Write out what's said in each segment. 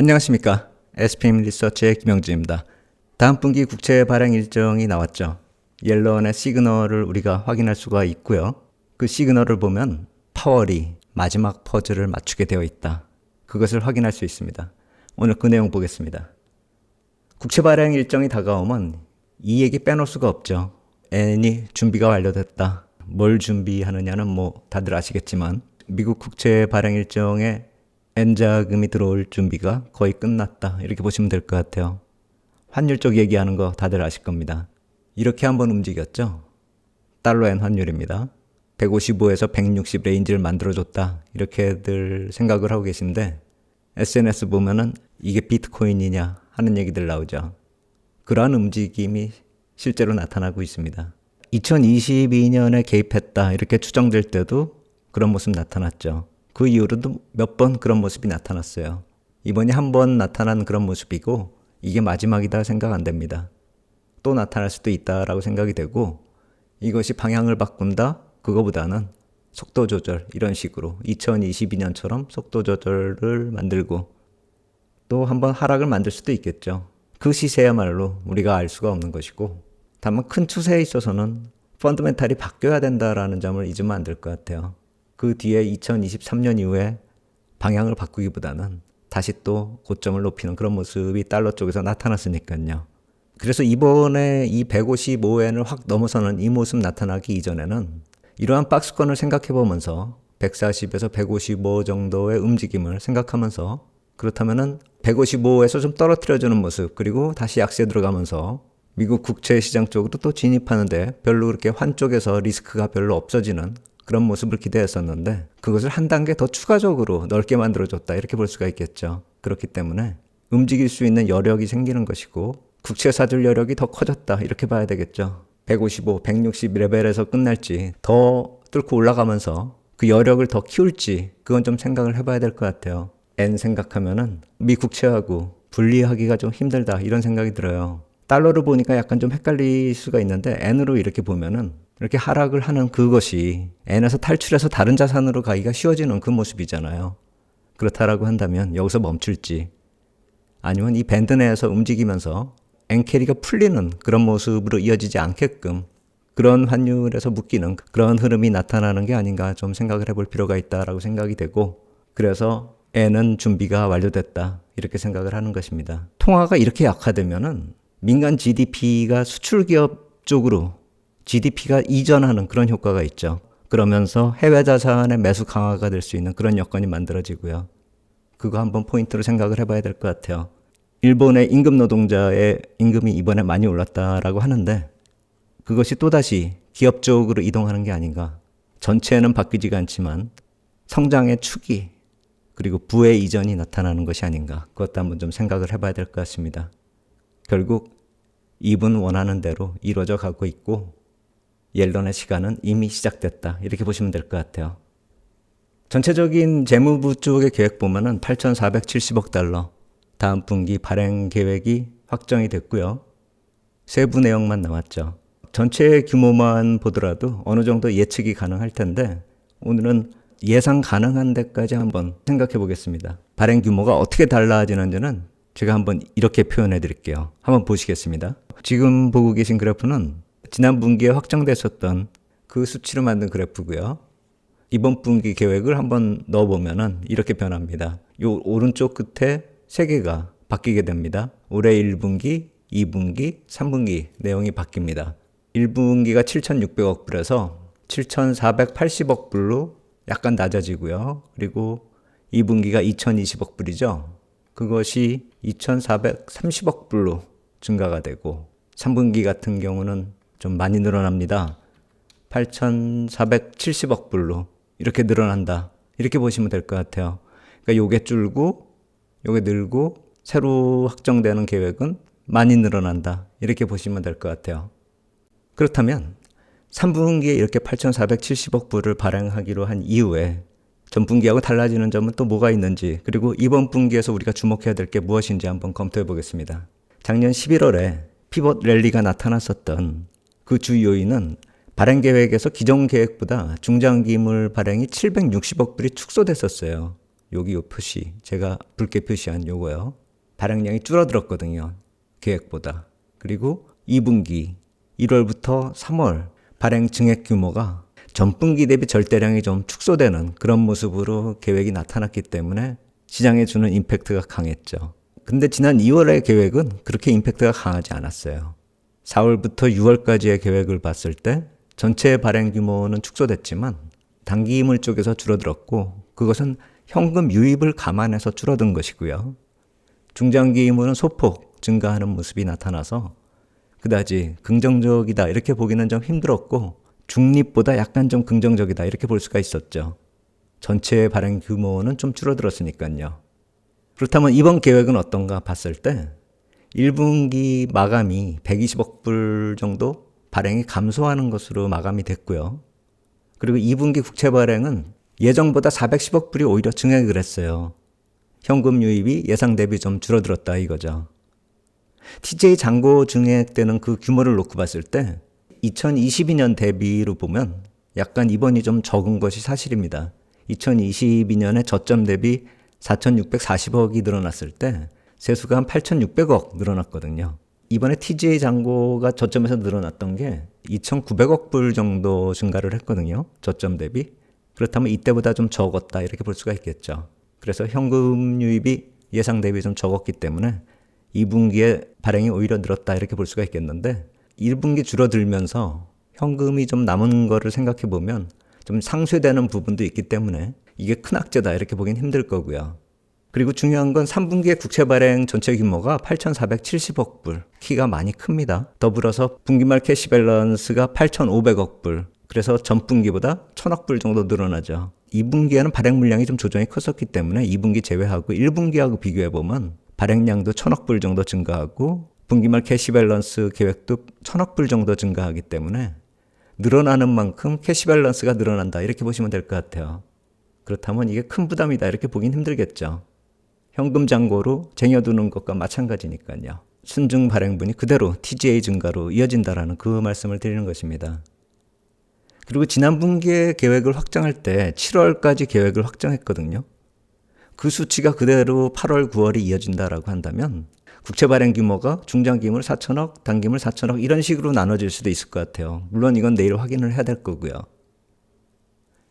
안녕하십니까. SPM 리서치의 김영진입니다. 다음 분기 국채 발행 일정이 나왔죠. 옐런의 시그널을 우리가 확인할 수가 있고요. 그 시그널을 보면 파월이 마지막 퍼즐을 맞추게 되어 있다. 그것을 확인할 수 있습니다. 오늘 그 내용 보겠습니다. 국채 발행 일정이 다가오면 이 얘기 빼놓을 수가 없죠. N이 준비가 완료됐다. 뭘 준비하느냐는 뭐 다들 아시겠지만 미국 국채 발행 일정에 N 자금이 들어올 준비가 거의 끝났다. 이렇게 보시면 될 것 같아요. 환율 쪽 얘기하는 거 다들 아실 겁니다. 이렇게 한번 움직였죠. 달러 엔 환율입니다. 155에서 160 레인지를 만들어줬다. 이렇게들 생각을 하고 계신데 SNS 보면은 이게 비트코인이냐 하는 얘기들 나오죠. 그러한 움직임이 실제로 나타나고 있습니다. 2022년에 개입했다 이렇게 추정될 때도 그런 모습 나타났죠. 그 이후로도 몇 번 그런 모습이 나타났어요. 이번이 한 번 나타난 그런 모습이고 이게 마지막이다 생각 안 됩니다. 또 나타날 수도 있다라고 생각이 되고 이것이 방향을 바꾼다 그거보다는 속도 조절 이런 식으로 2022년처럼 속도 조절을 만들고 또 한번 하락을 만들 수도 있겠죠. 그 시세야말로 우리가 알 수가 없는 것이고 다만 큰 추세에 있어서는 펀드멘탈이 바뀌어야 된다라는 점을 잊으면 안 될 것 같아요. 그 뒤에 2023년 이후에 방향을 바꾸기보다는 다시 또 고점을 높이는 그런 모습이 달러 쪽에서 나타났으니까요. 그래서 이번에 이 155엔을 확 넘어서는 이 모습 나타나기 이전에는 이러한 박스권을 생각해 보면서 140에서 155 정도의 움직임을 생각하면서 그렇다면은 155에서 좀 떨어뜨려주는 모습 그리고 다시 약세 들어가면서 미국 국채 시장 쪽으로 또 진입하는데 별로 그렇게 환 쪽에서 리스크가 별로 없어지는 그런 모습을 기대했었는데 그것을 한 단계 더 추가적으로 넓게 만들어줬다 이렇게 볼 수가 있겠죠. 그렇기 때문에 움직일 수 있는 여력이 생기는 것이고 국채 사들 여력이 더 커졌다 이렇게 봐야 되겠죠. 155, 160 레벨에서 끝날지 더 뚫고 올라가면서 그 여력을 더 키울지 그건 좀 생각을 해봐야 될 것 같아요. N 생각하면은 미 국채하고 분리하기가 좀 힘들다 이런 생각이 들어요. 달러를 보니까 약간 좀 헷갈릴 수가 있는데 N으로 이렇게 보면은 이렇게 하락을 하는 그것이 N에서 탈출해서 다른 자산으로 가기가 쉬워지는 그 모습이잖아요. 그렇다라고 한다면 여기서 멈출지 아니면 이 밴드 내에서 움직이면서 엔캐리가 풀리는 그런 모습으로 이어지지 않게끔 그런 환율에서 묶이는 그런 흐름이 나타나는 게 아닌가 좀 생각을 해볼 필요가 있다라고 생각이 되고 그래서 N은 준비가 완료됐다 이렇게 생각을 하는 것입니다. 통화가 이렇게 약화되면은 민간 GDP가 수출 기업 쪽으로 GDP가 이전하는 그런 효과가 있죠. 그러면서 해외 자산의 매수 강화가 될 수 있는 그런 여건이 만들어지고요. 그거 한번 포인트로 생각을 해봐야 될 것 같아요. 일본의 임금 노동자의 임금이 이번에 많이 올랐다라고 하는데 그것이 또다시 기업 쪽으로 이동하는 게 아닌가. 전체는 바뀌지가 않지만 성장의 축이 그리고 부의 이전이 나타나는 것이 아닌가. 그것도 한번 좀 생각을 해봐야 될 것 같습니다. 결국 입은 원하는 대로 이루어져 가고 있고 옐런의 시간은 이미 시작됐다. 이렇게 보시면 될 것 같아요. 전체적인 재무부 쪽의 계획 보면은 8,470억 달러 다음 분기 발행 계획이 확정이 됐고요. 세부 내용만 나왔죠. 전체 규모만 보더라도 어느 정도 예측이 가능할 텐데 오늘은 예상 가능한 데까지 한번 생각해 보겠습니다. 발행 규모가 어떻게 달라지는지는 제가 한번 이렇게 표현해 드릴게요. 한번 보시겠습니다. 지금 보고 계신 그래프는 지난 분기에 확정됐었던 그 수치로 만든 그래프고요. 이번 분기 계획을 한번 넣어보면은 이렇게 변합니다. 요 오른쪽 끝에 세 개가 바뀌게 됩니다. 올해 1분기, 2분기, 3분기 내용이 바뀝니다. 1분기가 7,600억 불에서 7,480억 불로 약간 낮아지고요. 그리고 2분기가 2,020억 불이죠. 그것이 2,430억 불로 증가가 되고 3분기 같은 경우는 좀 많이 늘어납니다. 8,470억 불로 이렇게 늘어난다. 이렇게 보시면 될 것 같아요. 그러니까 요게 줄고 요게 늘고 새로 확정되는 계획은 많이 늘어난다. 이렇게 보시면 될 것 같아요. 그렇다면 3분기에 이렇게 8,470억 불을 발행하기로 한 이후에 전 분기하고 달라지는 점은 또 뭐가 있는지 그리고 이번 분기에서 우리가 주목해야 될 게 무엇인지 한번 검토해 보겠습니다. 작년 11월에 피벗 랠리가 나타났었던 그 주 요인은 발행 계획에서 기존 계획보다 중장기물 발행이 760억 불이 축소됐었어요. 여기 요 표시, 제가 붉게 표시한 요거요. 발행량이 줄어들었거든요. 계획보다. 그리고 2분기 1월부터 3월 발행 증액 규모가 전분기 대비 절대량이 좀 축소되는 그런 모습으로 계획이 나타났기 때문에 시장에 주는 임팩트가 강했죠. 근데 지난 2월의 계획은 그렇게 임팩트가 강하지 않았어요. 4월부터 6월까지의 계획을 봤을 때 전체 발행 규모는 축소됐지만 단기 이물 쪽에서 줄어들었고 그것은 현금 유입을 감안해서 줄어든 것이고요. 중장기 이물은 소폭 증가하는 모습이 나타나서 그다지 긍정적이다 이렇게 보기는 좀 힘들었고 중립보다 약간 좀 긍정적이다 이렇게 볼 수가 있었죠. 전체 발행 규모는 좀 줄어들었으니까요. 그렇다면 이번 계획은 어떤가 봤을 때 1분기 마감이 120억 불 정도 발행이 감소하는 것으로 마감이 됐고요. 그리고 2분기 국채 발행은 예정보다 410억 불이 오히려 증액을 했어요. 현금 유입이 예상 대비 좀 줄어들었다 이거죠. TJ 잔고 증액되는 그 규모를 놓고 봤을 때 2022년 대비로 보면 약간 이번이 좀 적은 것이 사실입니다. 2022년에 저점 대비 4,640억이 늘어났을 때 세수가 한 8,600억 늘어났거든요. 이번에 TGA 잔고가 저점에서 늘어났던 게 2,900억 불 정도 증가를 했거든요. 저점 대비. 그렇다면 이때보다 좀 적었다 이렇게 볼 수가 있겠죠. 그래서 현금 유입이 예상 대비 좀 적었기 때문에 2분기에 발행이 오히려 늘었다 이렇게 볼 수가 있겠는데 1분기 줄어들면서 현금이 좀 남은 거를 생각해 보면 좀 상쇄되는 부분도 있기 때문에 이게 큰 악재다 이렇게 보긴 힘들 거고요. 그리고 중요한 건 3분기의 국채 발행 전체 규모가 8,470억 불, 키가 많이 큽니다. 더불어서 분기말 캐시 밸런스가 8,500억 불, 그래서 전분기보다 1,000억 불 정도 늘어나죠. 2분기에는 발행 물량이 좀 조정이 컸었기 때문에 2분기 제외하고 1분기하고 비교해 보면 발행량도 1,000억 불 정도 증가하고 분기말 캐시 밸런스 계획도 1,000억 불 정도 증가하기 때문에 늘어나는 만큼 캐시 밸런스가 늘어난다 이렇게 보시면 될 것 같아요. 그렇다면 이게 큰 부담이다 이렇게 보긴 힘들겠죠. 현금 잔고로 쟁여두는 것과 마찬가지니까요. 순증 발행분이 그대로 TGA 증가로 이어진다라는 그 말씀을 드리는 것입니다. 그리고 지난 분기에 계획을 확정할 때 7월까지 계획을 확정했거든요. 그 수치가 그대로 8월, 9월이 이어진다라고 한다면 국채 발행 규모가 중장기물 4천억, 단기물 4천억 이런 식으로 나눠질 수도 있을 것 같아요. 물론 이건 내일 확인을 해야 될 거고요.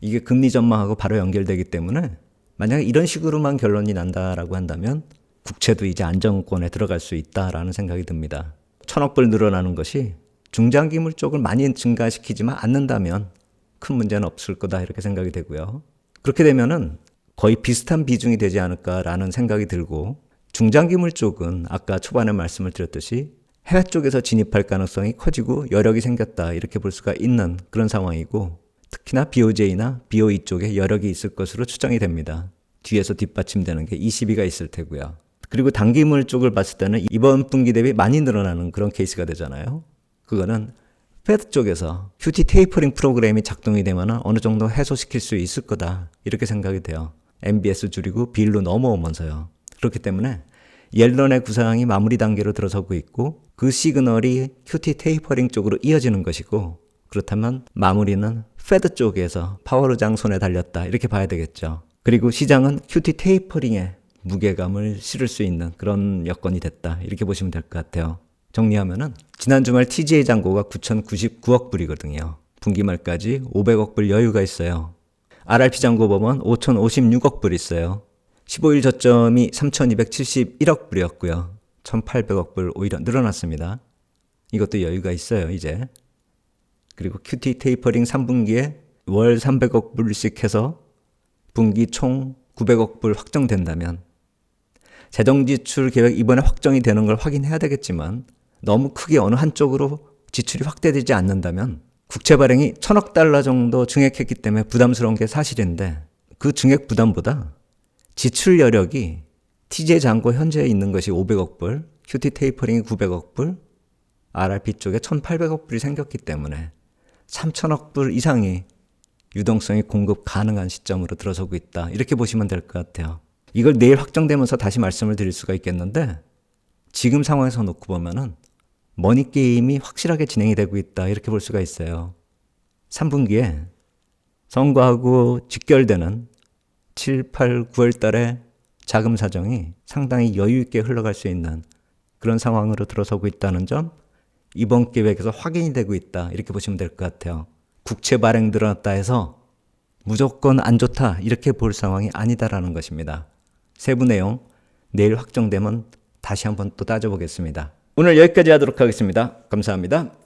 이게 금리 전망하고 바로 연결되기 때문에 만약에 이런 식으로만 결론이 난다라고 한다면 국채도 이제 안정권에 들어갈 수 있다라는 생각이 듭니다. 천억 불 늘어나는 것이 중장기물 쪽을 많이 증가시키지만 않는다면 큰 문제는 없을 거다 이렇게 생각이 되고요. 그렇게 되면은 거의 비슷한 비중이 되지 않을까라는 생각이 들고 중장기 물 쪽은 아까 초반에 말씀을 드렸듯이 해외 쪽에서 진입할 가능성이 커지고 여력이 생겼다 이렇게 볼 수가 있는 그런 상황이고 특히나 BOJ나 BOE 쪽에 여력이 있을 것으로 추정이 됩니다. 뒤에서 뒷받침되는 게 ECB가 있을 테고요. 그리고 단기물 쪽을 봤을 때는 이번 분기 대비 많이 늘어나는 그런 케이스가 되잖아요. 그거는 페드 쪽에서 QT 테이퍼링 프로그램이 작동이 되면 어느 정도 해소시킬 수 있을 거다. 이렇게 생각이 돼요. MBS 줄이고 빌로 넘어오면서요. 그렇기 때문에 옐런의 구상이 마무리 단계로 들어서고 있고 그 시그널이 QT 테이퍼링 쪽으로 이어지는 것이고 그렇다면 마무리는 페드 쪽에서 파워르장 손에 달렸다. 이렇게 봐야 되겠죠. 그리고 시장은 QT 테이퍼링에 무게감을 실을 수 있는 그런 여건이 됐다. 이렇게 보시면 될 것 같아요. 정리하면은 지난 주말 TGA 잔고가 9,099억 불이거든요. 분기 말까지 500억 불 여유가 있어요. RRP 잔고 보면 5,056억 불 있어요. 15일 저점이 3,271억 불이었고요. 1,800억 불 오히려 늘어났습니다. 이것도 여유가 있어요, 이제. 그리고 QT 테이퍼링 3분기에 월 300억 불씩 해서 분기 총 900억 불 확정된다면 재정 지출 계획 이번에 확정이 되는 걸 확인해야 되겠지만 너무 크게 어느 한쪽으로 지출이 확대되지 않는다면 국채 발행이 천억 달러 정도 증액했기 때문에 부담스러운 게 사실인데 그 증액 부담보다 지출 여력이 TJ 잔고 현재 있는 것이 500억 불, QT 테이퍼링이 900억 불, RRP 쪽에 1,800억 불이 생겼기 때문에 3천억 불 이상이 유동성이 공급 가능한 시점으로 들어서고 있다. 이렇게 보시면 될 것 같아요. 이걸 내일 확정되면서 다시 말씀을 드릴 수가 있겠는데 지금 상황에서 놓고 보면은 머니 게임이 확실하게 진행이 되고 있다. 이렇게 볼 수가 있어요. 3분기에 선거하고 직결되는 7, 8, 9월 달에 자금 사정이 상당히 여유 있게 흘러갈 수 있는 그런 상황으로 들어서고 있다는 점 이번 계획에서 확인이 되고 있다 이렇게 보시면 될 것 같아요. 국채 발행 늘어났다 해서 무조건 안 좋다 이렇게 볼 상황이 아니다라는 것입니다. 세부 내용 내일 확정되면 다시 한번 또 따져보겠습니다. 오늘 여기까지 하도록 하겠습니다. 감사합니다.